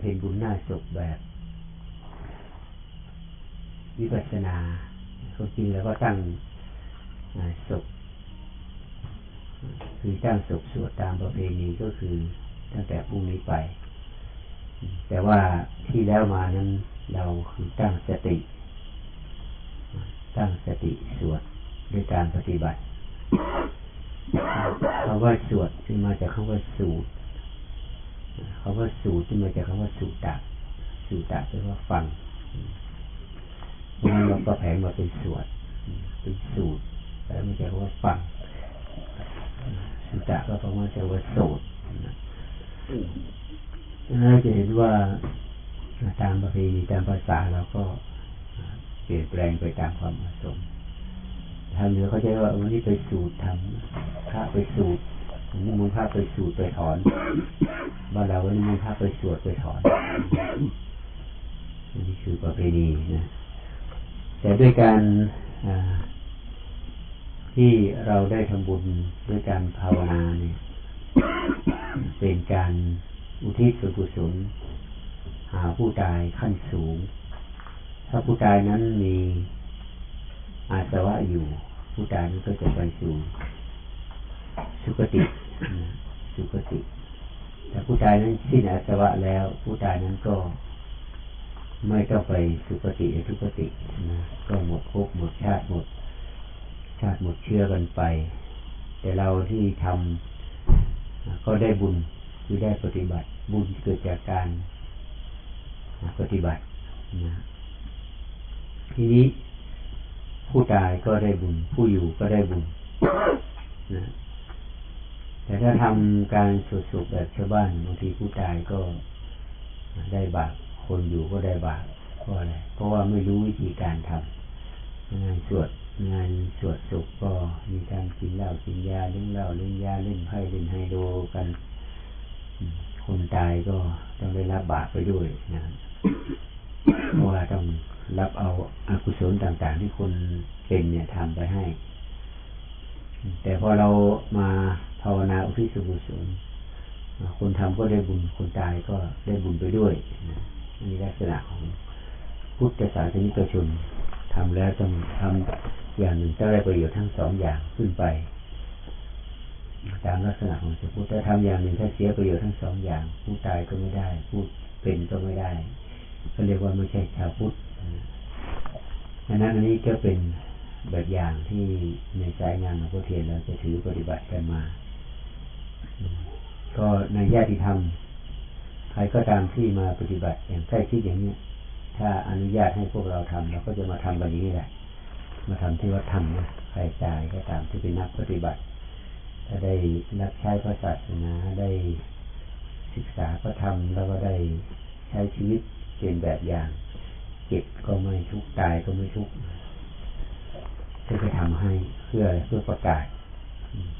ำเพ็ญบุญหน้าศพแบบวิปัสสนาเขาจริงแล้วก็ตั้งศพคือตั้งศพสวดตามประเพณีก็คือตั้งแต่พรุ่งนี้ไป แต่ว่าที่แล้วมานั้นเราคือตั้งสติ ตั้งสติสวดด้วยการปฏิบัติคำว่าสวดที่มาจากคำว่าสูตร คำว่าสูตรที่มาจากคำว่าสูตรสูตรแปลว่าฟังนั้นเราก็แผงมาเป็นสวดเป็นสูตรแล้วม่ใช่คำว่าฟังสูตรก็แปลว่าจะว่าโสดเราจะเห็นว่าตามประเพณีตามภาษาเราก็เปลี่ยนแปลงไปตามความเหมาะสมทางเหนือเขาใช้ว่าวันนี้ไปสูตรทำพระไปสูตร นิมนต์พระไปสูตรไปถอนบ้านเราวันนี้มนต์พระไปสวดไปถอนนี่คือประเพณีนะแต่ด้วยการที่เราได้ทำบุญด้วยการภาวนาเนี่ยเป็นการอุทิศส่วนกุศลหาผู้ตายขั้นสูง ถ้าผู้ตายนั้นมีอาสวะอยู่ ผู้ตายนั้นก็จะไปสู่ สุคติสุคติ แต่ผู้ตายนั้นสิ้นอาสวะแล้ว ผู้ตายนั้นก็ไม่ต้องไปสุคติทุคตินะก็หมดภพหมดชาติหมด ชาติหมดเชื่อกันไป แต่เราที่ทำก็ได้บุญคือได้ปฏิบัติ บุญเกิดจากการปฏิบัตินะทีนี้ผู้ตายก็ได้บุญ ผู้อยู่ก็ได้บุญนะ แต่ถ้าทำการสุดๆแบบชาวบ้านบางทีผู้ตายก็ได้บาปคนอยู่ก็ได้บาปเพราะอะไรเพราะว่าไม่รู้วิธีการทำงานสวดงานสวดศพก็มีการกินเหล้ากินยาเล่นเหล้าเล่นยาเล่นไพ่เล่นไฮโดกัน คนตายก็ต้องได้รับบาปไปด้วยนะเพราะว่าต้องรับเอาอากุศลต่าง ๆ ที่คนเป็นเนี่ยทำไปให้ แต่พอเรามา ภาวนาอุทิศกุศลคนทำก็ได้บุญคนตายก็ได้บุญไปด้วยนนี้ลักษณะของพุทธศาสนิกชนทำแล้วต้องทำอย่างหนึ่งจะได้ประโยชน์ทั้งสองอย่างขึ้นไป ตามลักษณะของสพุทธทำอย่างหนึ่งถ้าเสียประโยชน์ทั้งสองอย่าง ผู้ตายก็ไม่ได้ ผู้เป็นก็ไม่ได้ก็เรียกว่าไม่ใช่ชาวพุทธดังนั้นอันนี้ก็เป็นแบบอย่างที่ในสายงานของพระเทียนเราจะถือปฏิบัติกันมา ก็ในญาติธรรมใครก็ตามที่มาปฏิบัติอย่างใกล้ชิดอย่างนี้ถ้าอนุญาตให้พวกเราทำเราก็จะมาทำแบบนี้แหละมาทำที่วัดธรรมนะใครใจก็ตามที่เป็นนักปฏิบัติถ้าได้รับใช้พระศาสนาได้ศึกษาพระธรรมแล้วก็ได้ใช้ชีวิตเป็นแบบอย่างเจ็บก็ไม่ทุกตายก็ไม่ทุกจะไปทำให้เพื่อเพื่อประกาศ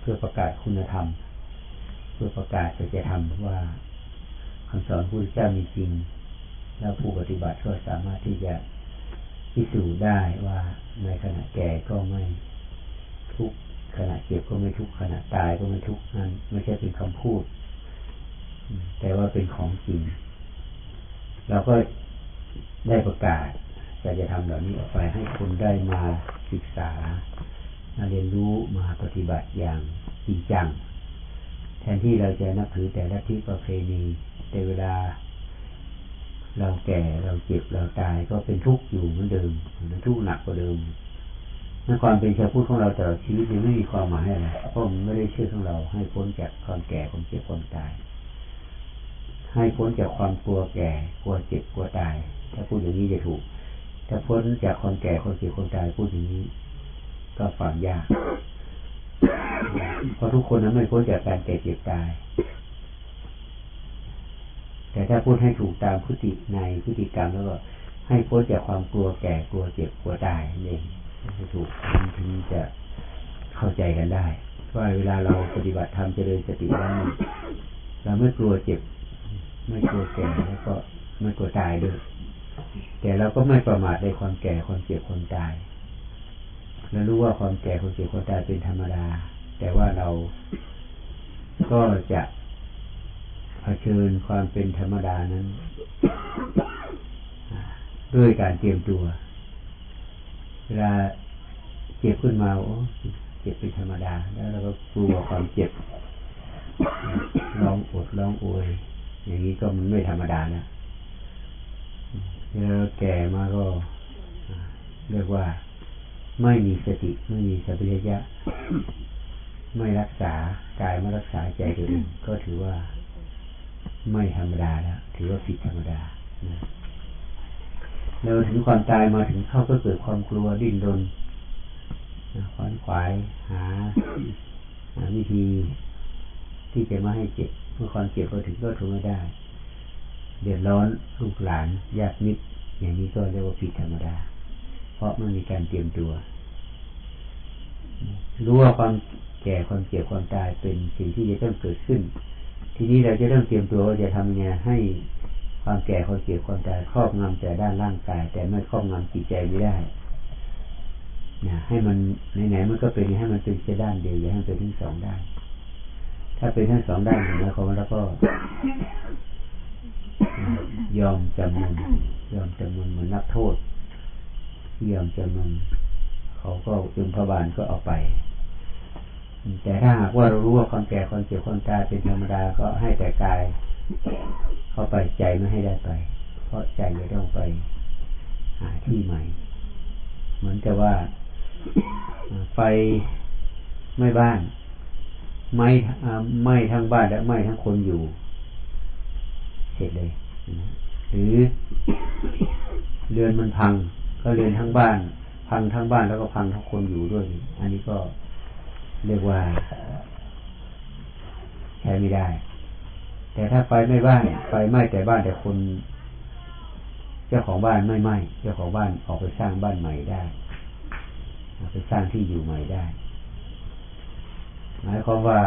เพื่อประกาศคุณธรรม พื่อประกาศจะจะทำว่าคำสอนพระเจ้ามีจริง แล้วผู้ปฏิบัติก็สามารถที่จะพิสูจน์ได้ว่าในขณะแก่ก็ไม่ทุกขณะเจ็บก็ไม่ทุกขณะตายก็ไม่ทุกนั่นไม่ใช่เป็นคำพูด แต่ว่าเป็นของจริง เราก็ได้ประกาศจะจะทำเหล่านี้ออกไปให้คนได้มาศึกษามาเรียนรู้มาปฏิบัติอย่างจริงจัง แทนที่เราจะนับถือแต่ละที่ประเพณีแต่เวลา เราแก่เราเจ็บเราตายก็เป็นทุกข์อยู่เหมือนเดิมมันทุกข์หนักกว่าเดิมนั่นความเป็นชาวพุทธของเราตลอดชีวิตยังไม่มีความหมายอะไรเพราะมันไม่ได้เชื่อของเรา ให้พ้นจากความแก่ความเจ็บความตาย ให้พ้นจากความกลัวแก่กลัวเจ็บกลัวตาย ถ้าพูดอย่างนี้จะถูก ถ้าพ้นจากความแก่ความเจ็บความตายพูดอย่างนี้ ก็ฟังยาก เพราะทุกคนนั้นไม่พ้นจากการแก่เจ็บตาย แต่ถ้าพูดให้ถูกตามพฤติในพฤติกรรมแล้วก็ให้พ้นจากความกลัวแก่กลัวเจ็บกลัวตายนี่จะถูกถึงจะเข้าใจกันได้ว่าเวลาเราปฏิบัติธรรมเจริญสติแล้วเราไม่กลัวเจ็บ ไม่กลัวแก่แล้วก็ไม่กลัวตายด้วยแต่เราก็ไม่ประมาทในความแก่ความเจ็บความตาย เรารู้ว่าความแก่ความเจ็บความตายเป็นธรรมดา แต่ว่าเราก็จะเผชิญความเป็นธรรมดานั้น ด้วยการเตรียมตัว เวลาเจ็บขึ้นมาโอ้เจ็บเป็นธรรมดา แล้วเราก็กลัวความเจ็บร้องอดร้องโอยอย่างนี้ก็มันไม่ธรรมดานะแล้วแก่มาก็เรียกว่า ไม่มีสติไม่มีสัพพัญญะไม่รักษากายไม่รักษาใจตัวเองก็ถือว่าไม่ธรรมดาแล้วถือว่าผิดธรรมดานะแล้วถึงความตายมาถึงเข้าก็เกิดความกลัวดิ้นรนขวนขวายหาหาวิธีที่จะม่ให้เจ็บเมื่อความเจ็บก็ถึงก็ทนไม่ได้ เดือดร้อนลูกหลานญาติมิตรอย่างนี้ก็เรียกว่าผิดธรรมดา เพราะมันมีการเตรียมตัว รู้ว่าความแก่ความเจ็บความตายเป็นสิ่งที่จะต้องเกิดขึ้น ทีนี้เราจะต้องเตรียมตัวว่าจะทำไงให้ความแก่ความเจ็บความตายครอบงำแต่ด้านร่างกาย แต่ไม่ครอบงำจิตใจไม่ได้นะให้มันไหนๆมันก็เป็นให้มันเป็นแค่ด้านเดียวอย่าให้มันเป็นทั้งสองด้าน ถ้าเป็นทั้งสองด้านหมายความว่าแล้วก็ ยอมจำนนยอมจำนนเหมือนนักโทษ ที่ยมจำนนเขาก็จุนพบาลก็เอาไป แต่ถ้าหากว่าเรารู้ว่าความแก่ความเจ็บความตายเป็นธรรมดาก็ให้แต่กาย เข้าไปใจไม่ให้ได้ไป เพราะใจจะต้องไปหาที่ใหม่ เหมือนกับว่าไฟไม่บ้าน ไม่ไม่ทั้งบ้านและไม่ทั้งคนอยู่ เสร็จเลยหรือเรือนมันพัง ก็เรือนทั้งบ้าน พังทั้งบ้านแล้วก็พังทั้งคนอยู่ด้วย อันนี้ก็เรียกว่าใช้ไม่ได้ แต่ถ้าไฟไม่บ้านไฟไหม้แต่บ้านแต่คน เจ้าของบ้านไม่ไหม้เจ้าของบ้านออกไปสร้างบ้านใหม่ได้ไปสร้างที่อยู่ใหม่ได้ หมายความว่า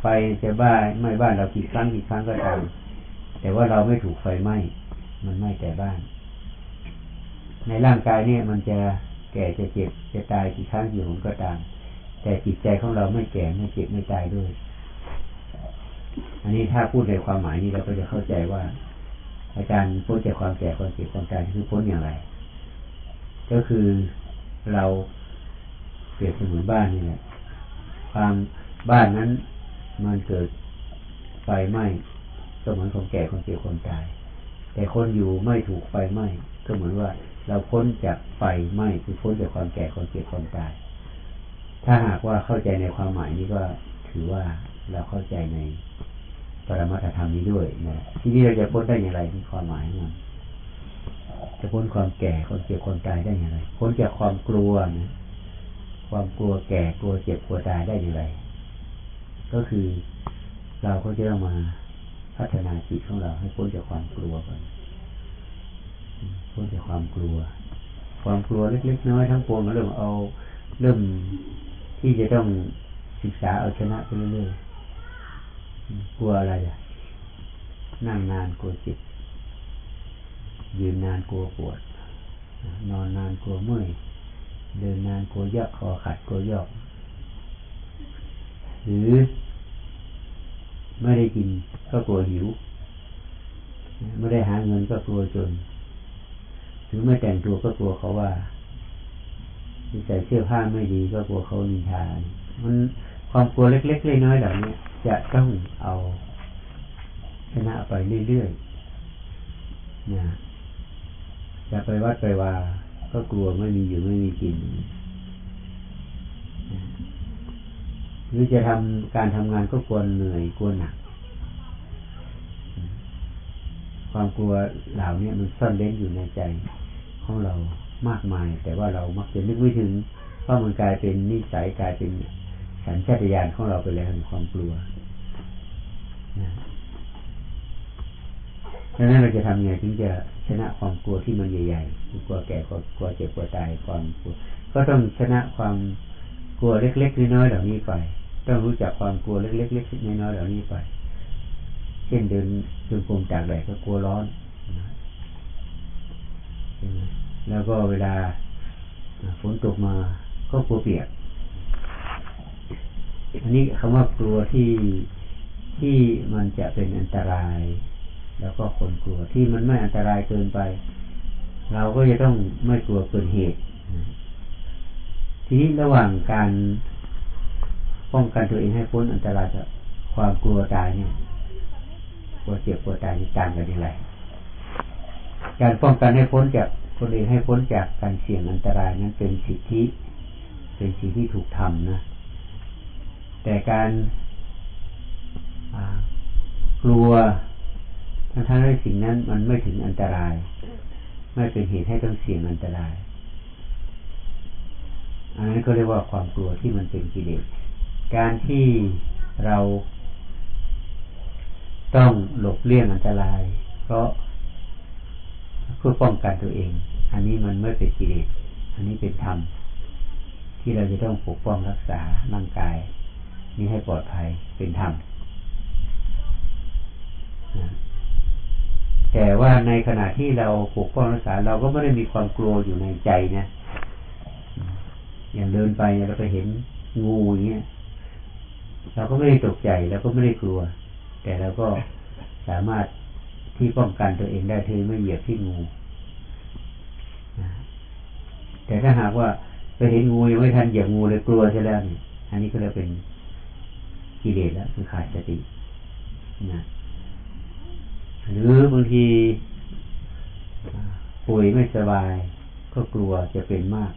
ไฟจะบ้านไม่บ้านเรากี่ครั้งกี่ครั้งก็ตามแต่ว่าเราไม่ถูกไฟไหม้มันไหม้แต่บ้าน ในร่างกายเนี่ยมันจะแก่จะเจ็บจะตายกี่ครั้งกี่หนก็ตาม แต่จิตใจของเราไม่แก่ไม่เจ็บไม่ตายด้วย อันนี้ถ้าพูดในความหมายนี้เราก็จะเข้าใจว่า อาการพ้นจากความแก่ความเจ็บความตายคือพ้นอย่างไร ก็คือเราเปรียบเสมือนบ้านนี่แหละความบ้านนั้นมันเกิดไฟไหม้ก็เหมือนคนแก่คนเจ็บคนตาย แต่คนอยู่ไม่ถูกไฟไหม้ ก็เหมือนว่า เราพ้นจากไฟไหม้คือพ้นจากความแก่ความเจ็บความตาย ถ้าหากว่าเข้าใจในความหมายนี้ก็ถือว่าเราเข้าใจในปรมัตธรรมนี้ด้วยนะทีนี้เราจะพ้นได้อย่างไรในความหมายมันจะพ้นความแก่ความเจ็บความตายได้อย่างไร พ้นจากความกลัวนะความกลัวแก่กลัวเจ็บกลัวตายได้อย่างไร ก็คือเราก็จะมาพัฒนาจิตของเราให้พ้นจากความกลัวก่อน พ้นจากความกลัว ความกลัวเล็กๆน้อยทั้งปวงเริ่มเอาเริ่มที่จะต้องศึกษาเอาชนะไปเรื่อยๆกลัวอะไรอะนั่งนานกลัวจิตยืนนานกลัวปวด นอนนานกลัวเมื่อยเดินนานกลัวยอกคอขัดกลัวยอกหรือไม่ได้กินก็กลัวหิว ไม่ได้หาเงินก็กลัวจน หรือไม่แต่งตัวก็กลัวเขาว่าใส่เสื้อผ้าไม่ดีก็กลัวเขานินทามันความกลัวเล็กๆน้อยๆเหล่านี้จะต้องเอาชนะไปเรื่อยๆนะจะไปวัดไปว่าก็กลัวไม่มีอยู่ไม่มีกินหรือจะทำการทำงานก็กลัวเหนื่อยกลัวหนัก ความกลัวเหล่านี้มันซ่อนเล้นอยู่ในใจ ของเรามากมาย แต่ว่าเรามักจะนึกไม่ถึงเพรามันกลายเป็นนิสัยกลายเป็นสัญชาตญาณของเราไปแล้วในความกลัวดังนั้นเราจะทำไงถึงจะชนะความกลัวที่มันใหญ่ๆกลัวแก่กลัวกลัวเจ็บกลัวตายความกลัว ก็ต้องชนะความกลัวเล็กๆน้อยๆเหล่านี้ไป ต้องรู้จักความกลัวเล็กๆน้อยๆเหล่านี้ไป เช่นเดินจงกรมจากแดดก็กลัวร้อน แล้วก็เวลาฝนตกมาก็กลัวเปียก อันนี้คำว่ากลัวที่ทที่มันจะเป็นอันตราย แล้วก็คนกลัวที่มันไม่อันตรายเกินไป เราก็จะต้องไม่กลัวเกินเหตุ ทีนี้ระหว่างการป้องกันตัวเองให้พ้นอันตรายจากความกลัวตายเนี่ยกลัวเจ็บกลัวตายนี่ต่างกันอย่างไร การป้องกันให้พ้นจากคนอื่นให้พ้นจากการเสี่ยงอันตรายนั้นเป็นสิทธิ เป็นสิ่งที่ถูกทำนะ แต่การกลัวทั้งทั้งที่สิ่งนั้นมันไม่ถึงอันตราย ไม่เป็นเหตุให้ต้องเสี่ยงอันตรายอันนั้นก็เรียกว่าความกลัวที่มันเป็นกิเลสการที่เราต้องหลบเลี่ยงอันตราย เพราะ เพื่อป้องกันตัวเอง อันนี้มันไม่เป็นกิเลสอันนี้เป็นธรรมที่เราจะต้องปกป้องรักษาร่างกาย นี้ให้ปลอดภัยเป็นธรรมแต่ว่าในขณะที่เราปกป้องรักษาเราก็ไม่ได้มีความกลัวอยู่ในใจนะอย่างเดินไปเราไปเห็นงูอย่างเงี้ยเราก็ไม่ได้ตกใจแล้วก็ไม่ได้กลัว แต่เราก็สามารถ ที่ป้องกันตัวเองได้ที่ไม่เหยียบที่งูแต่ถ้าหากว่าไปเห็นงูยังไม่ทันเหยียบงูเลยกลัวใช่แล้วนี่อันนี้ก็จะเป็นกิเลสแล้วคือขาดสตินะหรือบางทีป่วยไม่สบาย ก็กลัวจะเป็นมาก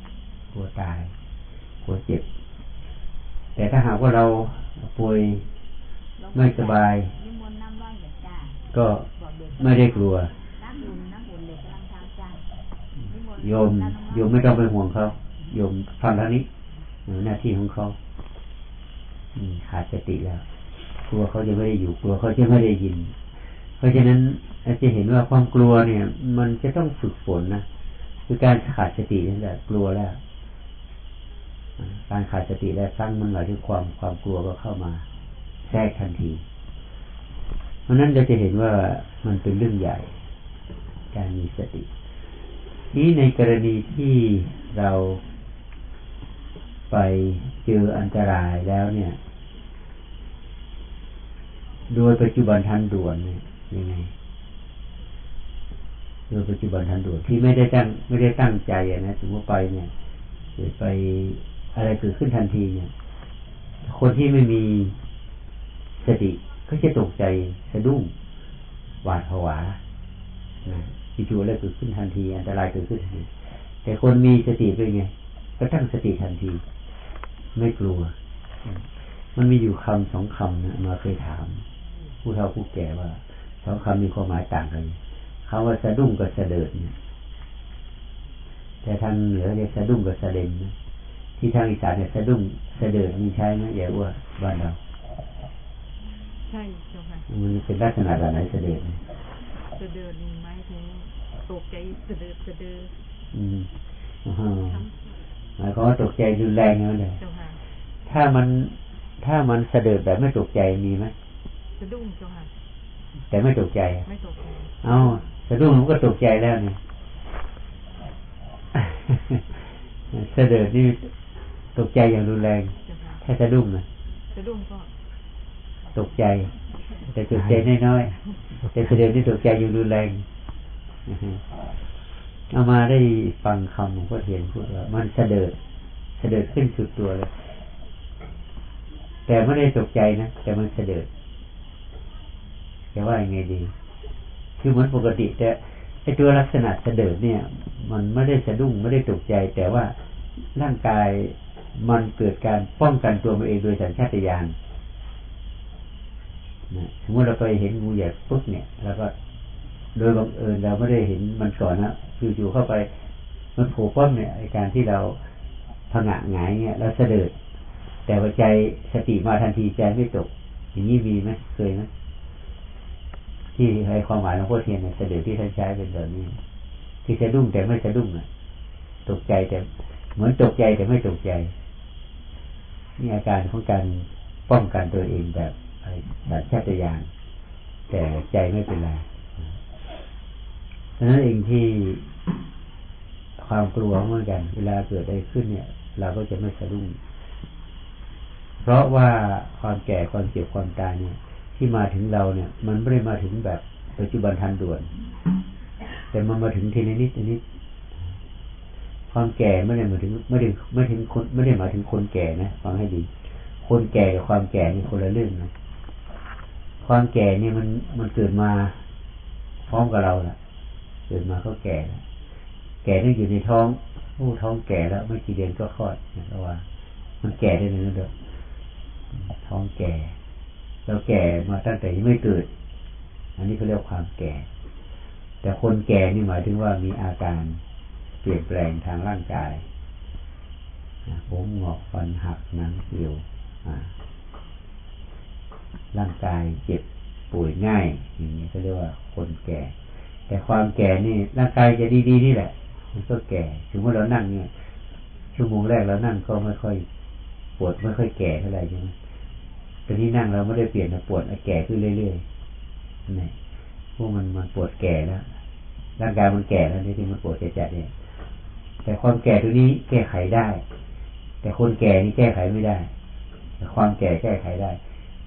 กลัวตาย กลัวเจ็บ แต่ถ้าหากว่าเราป่วยไม่สบาย ก็ ไม่ได้กลัวโยมโยมไม่ต้องไปห่วงเขาโยมฟังเท่านี้หน้าที่ของเขาขาดสติแล้วกลัวเขาจะไม่ได้อยู่กลัวเขาจะไม่ได้ยิน เพราะฉะนั้นจะเห็นว่าความกลัวเนี่ย มันจะต้องฝึกฝนนะคือการขาดสตินี่แหละกลัวแล้ว การขาดสติแล้วสร้างมันหมายถึงความความกลัวก็เข้ามา แทรกทันที เพราะนั้นเราจะเห็นว่ามันเป็นเรื่องใหญ่ การมีสติ นี้ในกรณีที่เราไปเจออันตรายแล้วเนี่ย โดยปัจจุบันทันด่วนเนี่ยยังไงโดยปัจจุบันทันด่วนที่ไม่ได้ตั้งไม่ได้ตั้งใจนะสมมติไปเนี่ยเกิดไปอะไรเกิดขึ้นทันทีเนี่ย คนที่ไม่มีสติ ก็จะตกใจสะดุ้งหวาดผวาจู่ๆอะไรเกิดขึ้นทันที อันตรายเกิดขึ้นทันทีแต่คนมีสติเป็นไง ก็ตั้งสติทันที ไม่กลัว มันมีอยู่คำสองคำนะมาเคยถาม ผู้เฒ่าผู้แก่ว่าสองคำมีความหมายต่างกันคำว่าสะดุ้งกับสะเดิดเนี่ยแต่ทางเหนือเรียกสะดุ้งกับสะเด็นนะที่ทางอีสานเนี่ยสะดุ้งสะเดิดมีใช้ไหมอย่าว่าบ้านเรา ใช่เจ้าค่ะมันเป็นลักษณะแบบไหนเสด็จเสด็จไหมถึงตกใจเสด็จเสด็จอืมหมายความว่าตกใจรุนแรงนั่นเลยถ้ามันถ้ามันเสด็จแบบไม่ตกใจมีไหมสะดุ้งเจ้าค่ะแต่ไม่ตกใจไม่ตกใจเอ้าสะดุ้งมันก็ตกใจแล้วนี่เสด็จนี่ตกใจอย่างรุนแรง ถ้าสะดุ้งนะสะดุ้งก็ ตกใจ แต่ตกใจน้อยๆแต่แสดงที่ตกใจอยู่รุนแรงเอามาได้ฟังคำของพ่อเทียนพูดว่ามันเสด็จเสด็จขึ้นสุดตัวเลยแต่ไม่ได้ตกใจนะแต่มันเสด็จจะว่ายังไงดี คือเหมือนปกติ แต่ไอตัวลักษณะเสด็จเนี่ย มันไม่ได้สะดุ้งไม่ได้ตกใจ แต่ว่าร่างกายมันเกิดการป้องกันตัวมันเองโดยสัญชาตญาณ นะสมมติเราไปเห็นงูใหญ่ปุ๊บเนี่ยแล้วก็โดยบังเอิญเราไม่ได้เห็นมันก่อนนะอยู่ๆเข้าไปมันโผล่ป้อมเนี่ยไอการที่เราผงะหงายเนี่ยแล้วเสด็จแต่ว่าใจสติมาทันทีใจไม่ตก อย่างนี้มีไหมเคยไหมที่ให้ความหมายของพ่อเทียนเนี่ยเสด็จที่ท่านใช้เป็นแบบนี้ที่สะดุ้งแต่ไม่สะดุ้งอะ ตกใจแต่ เหมือนตกใจแต่ไม่ตกใจ นี่อาการของการป้องกันตัวเองแบบ สัญชาตญาณแต่ใจไม่เป็นไรดังนั้นเองที่ความกลัวเหมือนกัน เวลาเกิดอะไรขึ้นเนี่ย เราก็จะไม่สะดุ้งเพราะว่าความแก่ความเจ็บความตายเนี่ย ที่มาถึงเราเนี่ย มันไม่ได้มาถึงแบบปัจจุบันทันด่วน แต่มันมาถึงทีละนิดนิดความแก่ไม่ได้มาถึงไม่ได้ไม่ถึงคนไม่ได้หมายถึงคนแก่นะฟังให้ดี คนแก่กับความแก่นี่คนละเรื่องนะ ความแก่เนี่ยมันมันเกิดมาพร้อมกับเราแหละเกิดมาก็แก่แล้วแก่นี่อยู่ในท้องโอ้ท้องแก่แล้วไม่กี่เดือนก็คลอดนะเพราะว่า มันแก่ได้เลยนะเด็กท้องแก่ เราแก่มาตั้งแต่ยังไม่เกิด อันนี้เขาเรียกความแก่ แต่คนแก่นี่หมายถึงว่ามีอาการเปลี่ยนแปลงทางร่างกายผมหงอกฟันหักหนังเหี่ยว ร่างกายเจ็บป่วยง่าย อย่างนี้เขาเรียกว่าคนแก่ แต่ความแก่นี่ร่างกายจะดีๆนี่แหละ มันก็แก่ถึงว่าเรานั่งเนี่ยชั่วโมงแรกเรานั่งก็ไม่ค่อยปวดไม่ค่อยแก่เท่าไหร่ใช่ไหมตอนนี้นั่งเราไม่ได้เปลี่ยนนะปวดแก่ขึ้นเรื่อยๆนี่พวกมันมันปวดแก่แล้วร่างกายมันแก่แล้วนี่ที่มันปวดจัดๆเนี่ย แต่ความแก่ตัวนี้แก้ไขได้ แต่คนแก่นี่แก้ไขไม่ได้แต่ความแก่แก้ไขได้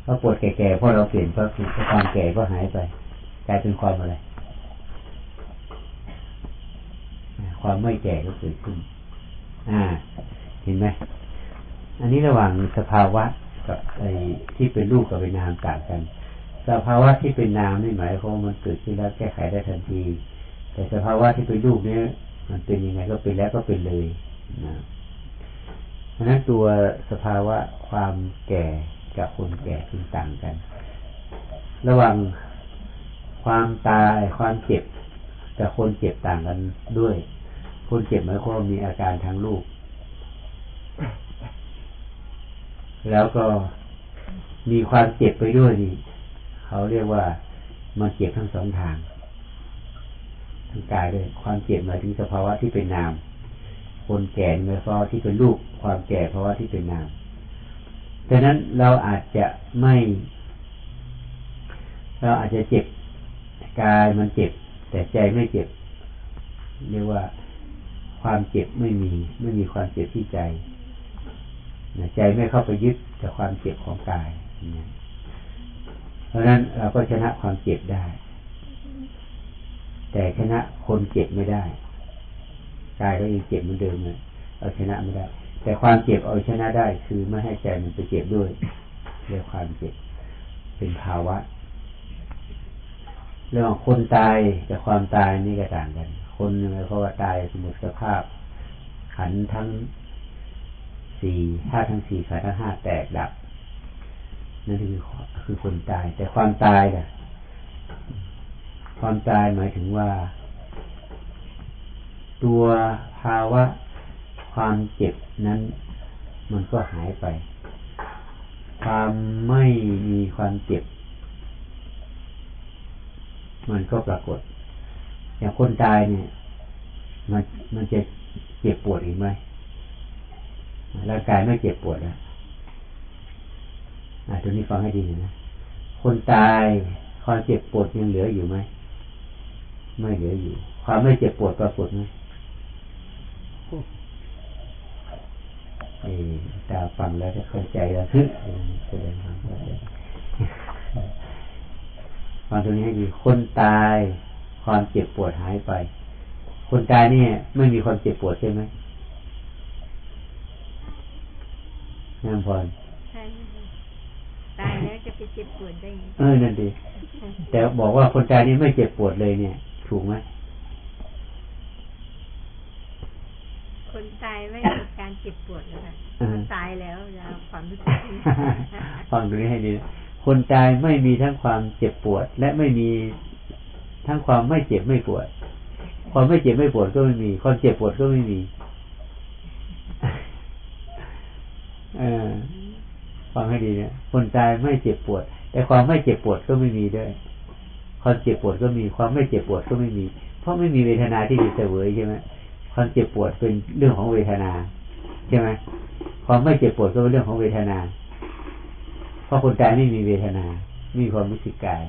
เพราะปวดแก่ๆเพราะเราเปลี่ยนเพราะความแก่ก็หายไป กลายเป็นความอะไร ความไม่แก่ก็เกิดขึ้น อ่า เห็นไหมอันนี้ระหว่างสภาวะกับไอ้ที่เป็นรูปกับเป็นนามต่างกัน สภาวะที่เป็นนามนี่หมายความว่ามันเกิดขึ้นแล้วแก้ไขได้ทันที แต่สภาวะที่เป็นรูปนี้มันเป็นยังไงก็เป็นแล้วก็เป็นเลยนะเพราะนั้นตัวสภาวะความแก่ กับคนแก่คือต่างกัน ระหว่างความตายความเจ็บกับคนเจ็บต่างกันด้วย คนเจ็บหมายความมีอาการทางรูปแล้วก็มีความเจ็บไปด้วยนี่เขาเรียกว่ามันเจ็บทั้งสองทางทางกายด้วยความเจ็บหมายถึงสภาวะที่เป็นนาม คนแก่หมายความที่เป็นรูปความแก่ภาวะที่เป็นนาม ดังนั้นเราอาจจะไม่ เราอาจจะเจ็บกายมันเจ็บ แต่ใจไม่เจ็บ เรียกว่าความเจ็บไม่มี ไม่มีความเจ็บที่ใจใจไม่เข้าไปยึดกับความเจ็บของกายเพราะนั้นเราก็ชนะความเจ็บได้ แต่ชนะคนเจ็บไม่ได้กายก็ยังเจ็บเหมือนเดิมเลยเอาชนะไม่ได้ แต่ความเจ็บเอาชนะได้ คือไม่ให้ใจมันไปเจ็บด้วยเรื่องความเจ็บเป็นภาวะ เรื่องคนตายกับความตายนี่ก็ต่างกัน คนหนึ่งเขาว่าตายสมุดสภาพ ขันทั้งสี่ธาตุทั้งสี่ขันทั้งห้าแตกดับนั่นคือคือคนตาย แต่ความตายน่ะ ความตายหมายถึงว่า ตัวภาวะ ความเจ็บนั้น มันก็หายไป ความไม่มีความเจ็บ มันก็ปรากฏ อย่างคนตายเนี่ย มันมันจะเจ็บปวดอีกไหมร่างกายไม่เจ็บปวดแล้วตัวนี้ฟังให้ดีนะ คนตายความเจ็บปวดยังเหลืออยู่ไหม ไม่เหลืออยู่ ความไม่เจ็บปวดปรากฏไหม ตาฟังแล้วจะเข้าใจแล้วทึแสดงความเข้าใจฟังตรงนี้ให้ดีคนตายความเจ็บปวดหายไป คนตายนี่ไม่มีความเจ็บปวดใช่ไหมงามพรใช่ตายแล้วจะไปเจ็บปวดได้เออนั่นดีแต่บอกว่าคนตายนี่ไม่เจ็บปวดเลยเนี่ย ถูกไหม คนตายไม่มีการเจ็บปวดเลยค่ะตายแล้วยาความรู้สึกฟังดูนี้ให้ดีคนตายไม่มีทั้งความเจ็บปวด และไม่มีทั้งความไม่เจ็บไม่ปวด ความไม่เจ็บไม่ปวดก็ไม่มี ความเจ็บปวดก็ไม่มีอฟังให้ดีเนี่ยคนตายไม่เจ็บปวด แต่ความไม่เจ็บปวดก็ไม่มีด้วย ความเจ็บปวดก็มี ความไม่เจ็บปวดก็ไม่มี เพราะไม่มีเวทนาที่ดีเสวยใช่ไหม ความเจ็บปวดเป็นเรื่องของเวทนาใช่ไหมความไม่เจ็บปวดก็เป็นเรื่องของเวทนา เพราะคนตายไม่มีเวทนา มีความรู้สึกกาย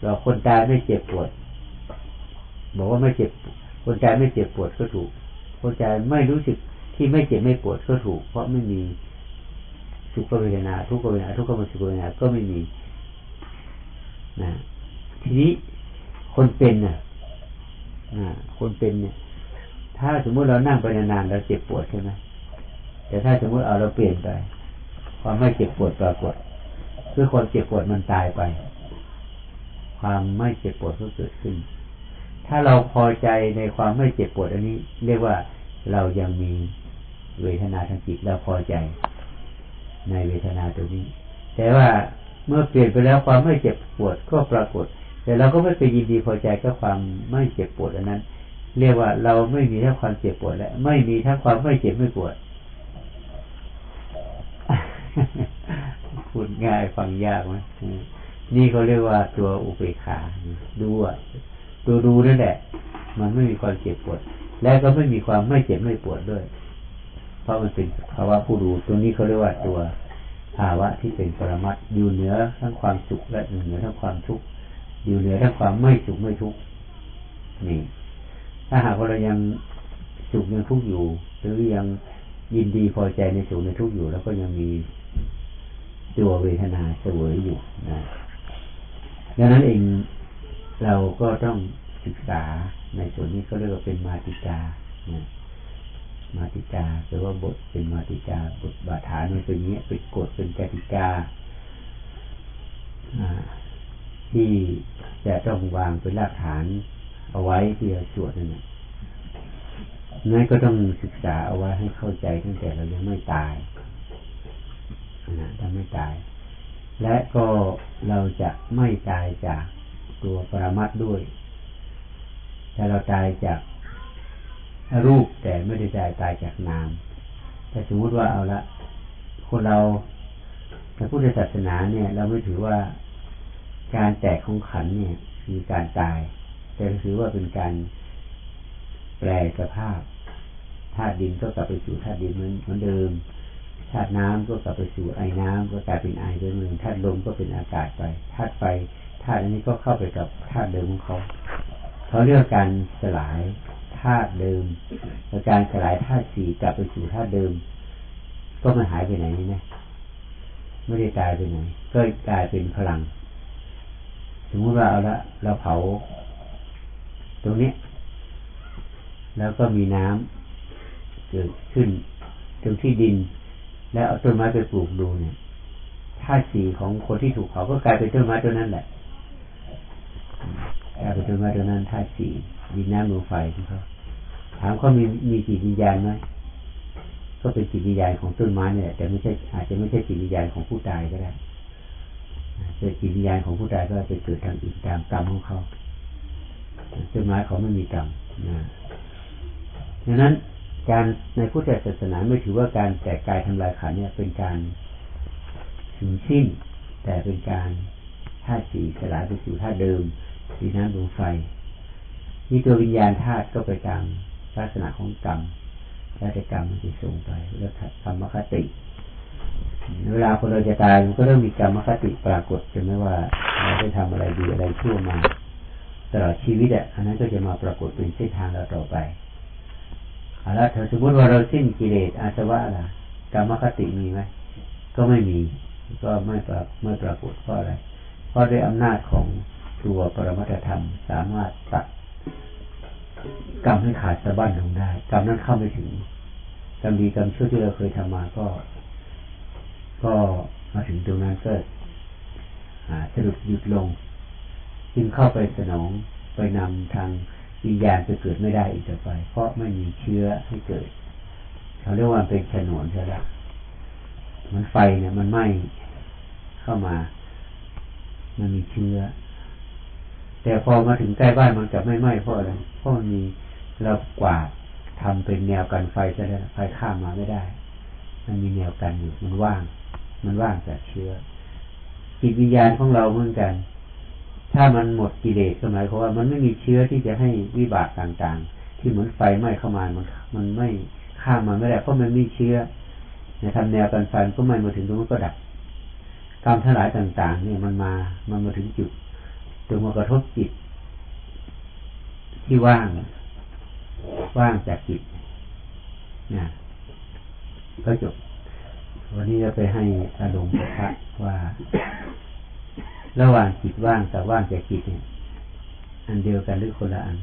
เราคนตายไม่เจ็บปวด บอกว่าไม่เจ็บ คนตายไม่เจ็บปวดก็ถูก คนตายไม่รู้สึกที่ไม่เจ็บไม่ปวดก็ถูก เพราะไม่มีสุขเวทนาทุกเวทนาทุกขมสุขเวทนาก็ไม่มีนะทีนี้คนเป็นน่ะนะคนเป็นเนี่ย ถ้าสมมุติเรานั่งไปนานๆเราเจ็บปวดใช่ไหมแต่ถ้าสมมุติเอาเราเปลี่ยนไปความไม่เจ็บปวดปรากฏคือความเจ็บปวดมันตายไป ความไม่เจ็บปวดก็เกิดขึ้น ถ้าเราพอใจในความไม่เจ็บปวดอันนี้ เรียกว่าเรายังมีเวทนาทางจิตเราพอใจ ในเวทนาตัวนี้ แต่ว่าเมื่อเปลี่ยนไปแล้วความไม่เจ็บปวดก็ปรากฏ แต่เราก็ไม่ไปยินดีพอใจกับความไม่เจ็บปวดอันนั้น เรียกว่าเราไม่มีทั้งความเจ็บปวดและ ไม่มีทั้งความไม่เจ็บไม่ปวดพูดง่ายฟังยากไหมนี่เขาเรียกว่าตัวอุเบกขาดูอะตัวดูนั่นแหละ มันไม่มีความเจ็บปวด และก็ไม่มีความไม่เจ็บไม่ปวดด้วย เพราะมันเป็นภาวะผู้ดูตัวนี้เขาเรียกว่าตัวภาวะที่เป็นปรมัตถ์อยู่เหนือทั้งความสุขและอยู่เหนือทั้งความทุกข์อยู่เหนือทั้งความไม่สุขไม่ทุกข์นี่ ถ้าหากว่าเรายังสุขยังทุกข์อยู่ หรือยังยินดีพอใจในสุขในทุกข์อยู่ แล้วก็ยังมีตัวเวทนาเสวยอยู่นะดังนั้นเองเราก็ต้องศึกษาในส่วนนี้ก็เรียกว่าเป็นมาติกานะมาติกาแปลว่าบทเป็นมาติกาบทบาฐานมันเป็นเนี้ยเป็นกฎเป็นกติกาที่จะต้องวางเป็นรากฐาน เอาไว้ที่จะสวดนั่นแหละนั่นก็ต้องศึกษาเอาไว้ให้เข้าใจตั้งแต่เรายังไม่ตายนะถ้าไม่ตาย และก็เราจะไม่ตายจากตัวปรมัตด้วย ถ้าเราตายจากรูปแต่ไม่ได้ตายตายจากนาม แต่สมมุติว่าเอาละคนเราในพุทธศาสนาเนี่ย เราไม่ถือว่าการแตกของขันเนี่ยคือการตาย แต่ถือว่าเป็นการแปลสภาพธาตุดินก็กลับไปสู่ธาตุดินเหมือนเดิมธาตุน้ำก็กลับไปสู่ไอ้น้ำก็กลายเป็นไอไปเหมือนธาตุลมก็เป็นอากาศไปธาตุไฟธาตุอันนี้ก็เข้าไปกับธาตุเดิมของเขาเขาเรียกการสลายธาตุเดิมและการสลายธาตุสี่กลับไปสู่ธาตุเดิม ก็มันหายไปไหนนะไม่ได้ตายไปไหนก็กลายเป็นพลัง สมมติว่าเอาละเราเผา ตรงนี้แล้วก็มีน้ำเกิดขึ้นตรงที่ดิน แล้วเอาต้นไม้ไปปลูกดูเนี่ยธาตุสีของคนที่ถูกเผาก็กลายเป็นต้นไม้ต้นนั้นแหละกลายเป็นต้นไม้ต้นนั้นธาตุสีดินน้ำลมไฟของเขาถามเขามีมีจิตวิญญาณไหมก็เป็นจิตวิญญาณของต้นไม้เนี่ยแต่ไม่ใช่อาจจะไม่ใช่จิตวิญญาณของผู้ตายก็ได้เป็นจิตวิญญาณของผู้ตายก็ไปเกิดทางอื่นตามกรรมของเขา ต้นไม้เขาไม่มีกรรมนะดังนั้นการในพุทธศาสนาไม่ถือว่าการแตกกายทำลายขันเนี่ย เป็นการสูญสิ้น แต่เป็นการธาตุสีสลายไปสู่ธาตุเดิมสีน้ำลมไฟนี่ตัววิญญาณธาตุก็ไปตามลักษณะของกรรมแล้วแต่กรรมมันจะส่งไปเรียกธรรมคติเวลาคนเราจะตายมันก็เริ่มมีกรรมคติปรากฏจะไม่ว่าเราได้ทำอะไรดีอะไรชั่วมา ตลอดชีวิตอะอันนั้นก็จะมาปรากฏเป็นเส้นทางเราต่อไปเอาละถ้าสมมติว่าเราสิ้นกิเลสอาสวะล่ะกรรมคติมีไหมก็ไม่มี ก็ไม่ปรไม่ปรากฏเพราะอะไร เพราะด้วยอำนาจของตัวปรมัตธรรม สามารถตัดกรรมให้ขาดสะบั้นลงได้กรรมนั้นเข้าไม่ถึงกรรมดีกรรมชั่วที่เราเคยทำมาก็ ก็มาถึงตรงนั้นก็สรุปหยุดลง จึงเข้าไปสนองไปนำทางวิญญาณจะเกิดไม่ได้อีกต่อไป เพราะไม่มีเชื้อให้เกิดเขาเรียกว่าเป็นฉนวนใช่ไหมมันไฟเนี่ยมันไหม้เข้ามา มันมีเชื้อ แต่พอมาถึงใกล้บ้านมันจะไม่ไหม้เพราะอะไรเพราะมันมีเรากวาดทำเป็นแนวกันไฟจะได้ไฟข้ามมาไม่ได้ มันมีแนวกันอยู่มันว่าง มันว่างจากเชื้อจิตวิญญาณของเราเหมือนกัน ถ้ามันหมดกิเลสก็หมายความว่ามันไม่มีเชื้อที่จะให้วิบากต่างๆ ที่เหมือนไฟไหม้เข้ามามันมันไม่ข้ามมาไม่ได้เพราะมันมีเชื้อในทำแนวกันไฟก็ไม่มาถึงตรงนั้นก็ดับกรรมทั้งหลายต่าง ๆ เนี่ยมันมามันมาถึงจุดตรงมากระทบจิต ที่ว่าง ว่างจากจิตนะก็จบ วันนี้จะไปให้อารมณ์พระว่า ระหว่างจิตว่างกับว่างจากจิตเนี่ย อันเดียวกันหรือคนละอัน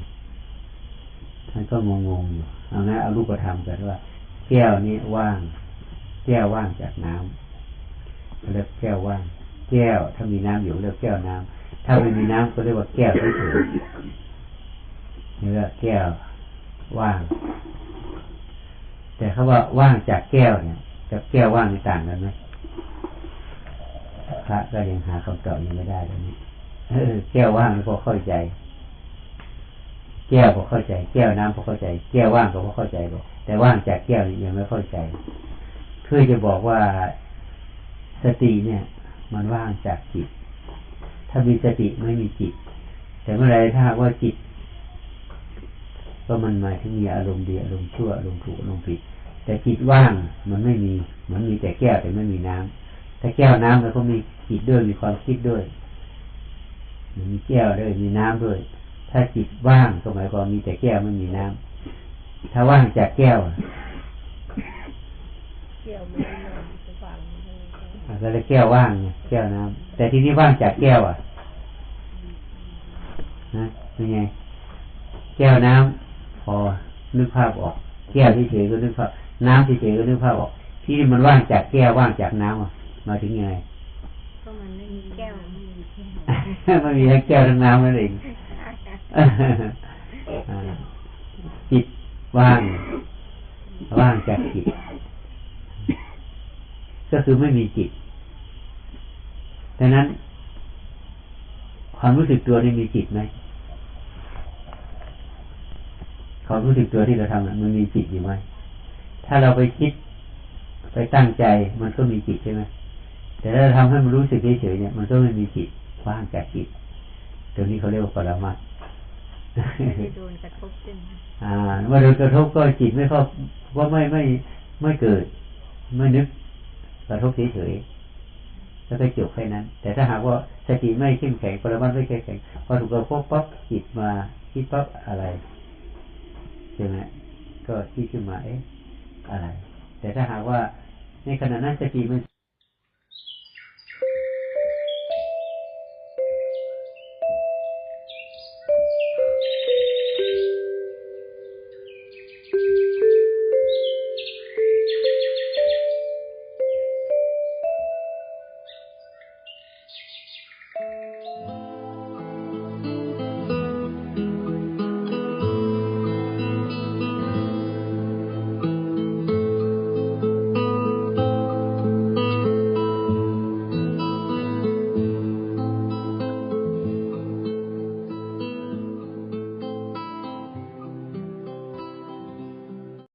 ท่านก็งงๆอยู่เอางั้นเอารูปธรรมกันว่า แก้วนี้ว่าง แก้วว่างจากน้ำเรียกแก้วว่าง แก้ว ถ้ามีน้ำอยู่เรียกแก้วน้ำถ้าไม่มีน้ำก็เรียกว่าแก้วที่ถือนี่ก็แก้วว่าง แต่เขาว่าว่างจากแก้วเนี่ยกับแก้วว่างนี่ต่างกันไหม พระก็ยังหาคำตอบยังไม่ได้เลยนี่แก้วว่างพอเข้าใจ แก้วพอเข้าใจ แก้วน้ำพอเข้าใจ แก้วว่างก็พอเข้าใจบอกแต่ว่างจากแก้วนี่ยังไม่เข้าใจเพื่อจะบอกว่าสติเนี่ย มันว่างจากจิต ถ้ามีสติไม่มีจิต แต่เมื่อไรถ้าว่าจิต ก็มันหมายถึงมีอารมณ์ดีอารมณ์ชั่วอารมณ์ถูกอารมณ์ผิด แต่จิตว่างมันไม่มี มันมีแต่แก้วแต่ไม่มีน้ำ ถ้าแก้วน้ำมันก็มีจิตด้วยมีความคิดด้วย มีแก้วด้วยมีน้ำด้วย ถ้าจิตว่างก็หมายความมีแต่แก้วไม่มีน้ำถ้าว่างจากแก้วอะก็เลยแก้วว่างไงแก้วน้ำแต่ทีนี้ว่างจากแก้วอะนะเป็นไง แก้วน้ำพอนึกภาพออก แก้วที่เฉยก็นึกภาพ น้ำที่เฉยก็นึกภาพออก ที่นี่มันว่างจากแก้วว่างจากน้ำอะ มาถึงยังไงก็มันไม่มีแก้วไม่มีแก้วมันมีทั้งแก้วทั้งน้ำนั่นเองอ่าจิตว่าง ว่างจากจิต ก็คือไม่มีจิตดังนั้น ความรู้สึกตัวนี่มีจิตไหมความรู้สึกตัวที่เราทำน่ะมันมีจิตอยู่ไหมถ้าเราไปคิด ไปตั้งใจมันก็มีจิตใช่ไหม แต่ถ้าเราทำให้มันรู้สึกเฉยๆเนี่ย มันก็ไม่มีจิตว่างจากจิตตัวนี้เขาเรียกว่าปรมัตถ์จะโดนกระทบขึ้นอ่าเมื่อโดนกระทบก็จิตไม่เข้าว่าไม่ไม่ไม่เกิดไม่นึกกระทบเฉยๆแล้วก็จบแค่นั้น แต่ถ้าหากว่าสติไม่เข้มแข็งปรมัตถ์ไม่เข้มแข็งพอถูกกระทบปั๊บจิตมาคิดปั๊บอะไรใช่ไหมก็คิดขึ้นมาเอ๊ะอะไร แต่ถ้าหากว่าในขณะนั้นสติมัน